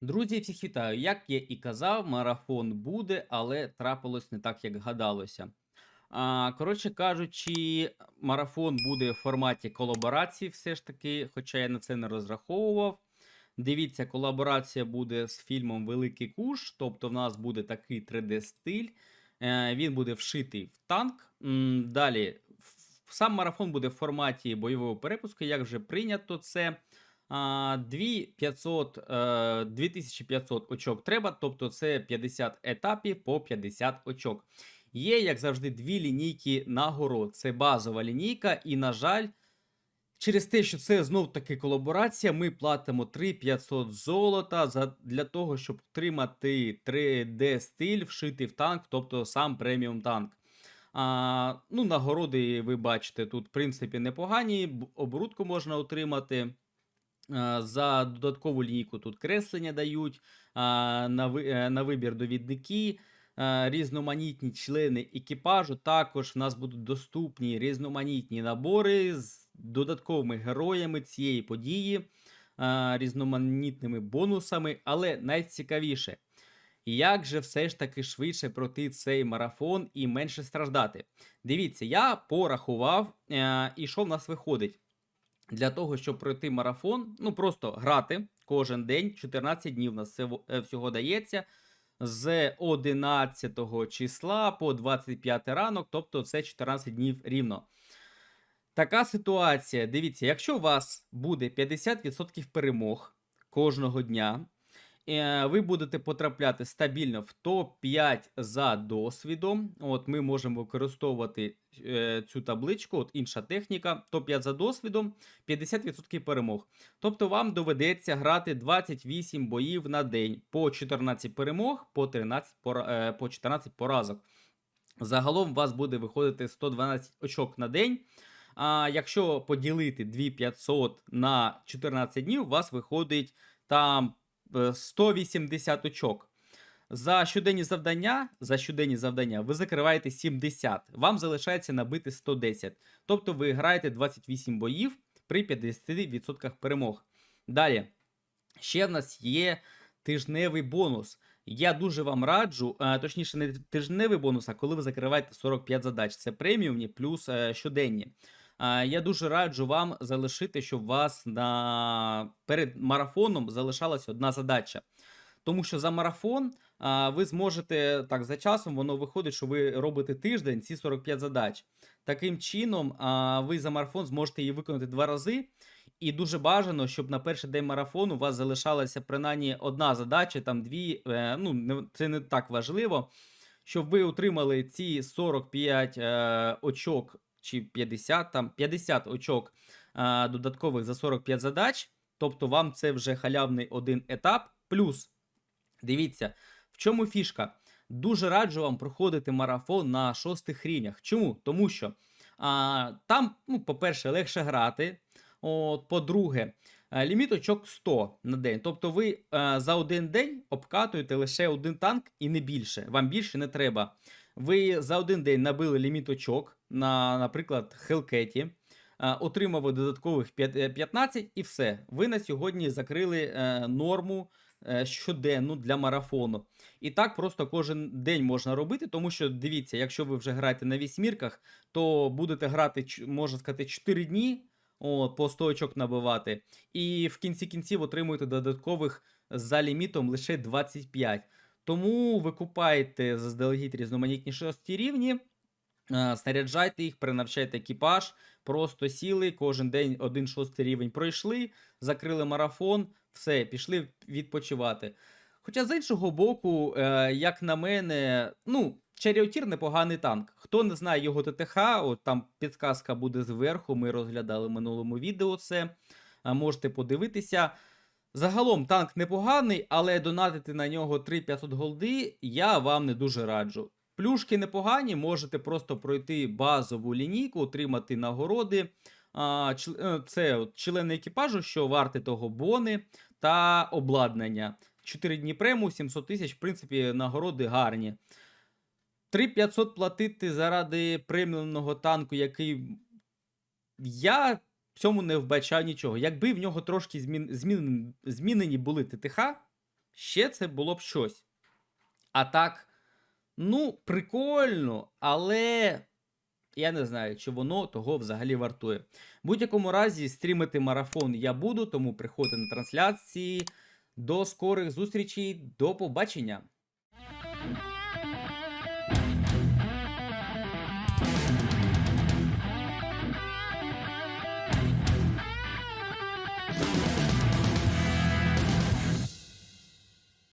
Друзі, всіх вітаю! Як я і казав, марафон буде, але трапилось не так, як гадалося. А, коротше кажучи, марафон буде в форматі колаборації, все ж таки, хоча я на це не розраховував. Дивіться, колаборація буде з фільмом Великий Куш, тобто в нас буде такий 3D-стиль. Е, він буде вшитий в танк. Далі, сам марафон буде в форматі бойового перепуску, як вже прийнято це. А, 2500, е, 2500 очок треба, тобто це 50 етапів по 50 очок. Є, як завжди, дві лінійки нагород. Це базова лінійка, і, на жаль, через те, що це знов таки колаборація, ми платимо 3500 золота за, для того, щоб отримати 3D-стиль, вшитий в танк, тобто сам преміум танк. А, ну, нагороди, ви бачите, тут, в принципі, непогані. Оборудку можна отримати. За додаткову лінійку тут креслення дають, е, на вибір довідники, різноманітні члени екіпажу. Також в нас будуть доступні різноманітні набори з додатковими героями цієї події, різноманітними бонусами. Але найцікавіше, як же все ж таки швидше пройти цей марафон і менше страждати? Дивіться, я порахував, е, і що в нас виходить для того, щоб пройти марафон, ну просто грати кожен день, 14 днів нас це всього дається. З 11 числа по 25 ранок, тобто це 14 днів рівно. Така ситуація. Дивіться, якщо у вас буде 50% перемог кожного дня, ви будете потрапляти стабільно в топ-5 за досвідом. От ми можемо використовувати е, цю табличку, от інша техніка, топ-5 за досвідом, 50% перемог. Тобто вам доведеться грати 28 боїв на день по 14 перемог, по 13 пора- е, по 14 поразок. Загалом у вас буде виходити 112 очок на день. А якщо поділити 2500 на 14 днів, у вас виходить там е, 180 очок. За щоденні завдання, за щоденні завдання ви закриваєте 70. Вам залишається набити 110. Тобто ви граєте 28 боїв при 50% перемог. Далі, ще в нас є тижневий бонус. Я дуже вам раджу, е, точніше, не тижневий бонус, а коли ви закриваєте 45 задач. Це преміумні плюс е, щоденні. Е, Я дуже раджу вам залишити, щоб у вас на... перед марафоном залишалась одна задача. Тому що за марафон а, ви зможете так за часом, воно виходить, що ви робите тиждень ці 45 задач. Таким чином, а, ви за марафон зможете її виконати два рази. І дуже бажано, щоб на перший день марафону у вас залишалася принаймні одна задача, там дві. Е, ну, це не так важливо, щоб ви отримали ці 45 е, очок чи 50, там 50 очок е, додаткових за 45 задач. Тобто вам це вже халявний один етап. Плюс, дивіться, в чому фішка? Дуже раджу вам проходити марафон на шостих рівнях. Чому? Тому що а, там, ну, по-перше, легше грати. От, по-друге, е, ліміт очок 100 на день. Тобто ви е, за один день обкатуєте лише один танк і не більше. Вам більше не треба. Ви за один день набили ліміт очок на, наприклад, Хелкеті, е, отримали додаткових е, 15 і все. Ви на сьогодні закрили е, норму е, щоденну для марафону. І так просто кожен день можна робити, тому що дивіться, якщо ви вже граєте на вісьмірках, то будете грати, можна сказати, 4 дні. О, по 100 очок набивати. І в кінці кінців отримуєте додаткових за лімітом лише 25. Тому ви купаєте заздалегідь різноманітні шості рівні, е, снаряджайте їх, перенавчайте екіпаж, просто сіли, кожен день один шостий рівень пройшли, закрили марафон, все, пішли відпочивати. Хоча з іншого боку, е, як на мене, ну, Черіотір непоганий танк. Хто не знає його ТТХ, от там підказка буде зверху, ми розглядали в минулому відео це. Можете подивитися. Загалом танк непоганий, але донатити на нього 3500 голди я вам не дуже раджу. Плюшки непогані, можете просто пройти базову лінійку, отримати нагороди. Е, Це члени екіпажу, що варте того бони та обладнання. 4 дні прему, 700 тисяч, в принципі, нагороди гарні. 3500 платити заради преміумного танку, який я в цьому не вбачаю нічого. Якби в нього трошки змін, змін, змінені були ТТХ, ще це було б щось. А так, ну, прикольно, але я не знаю, чи воно того взагалі вартує. В будь-якому разі, стрімити марафон я буду, тому приходьте на трансляції. До скорих зустрічей, до побачення!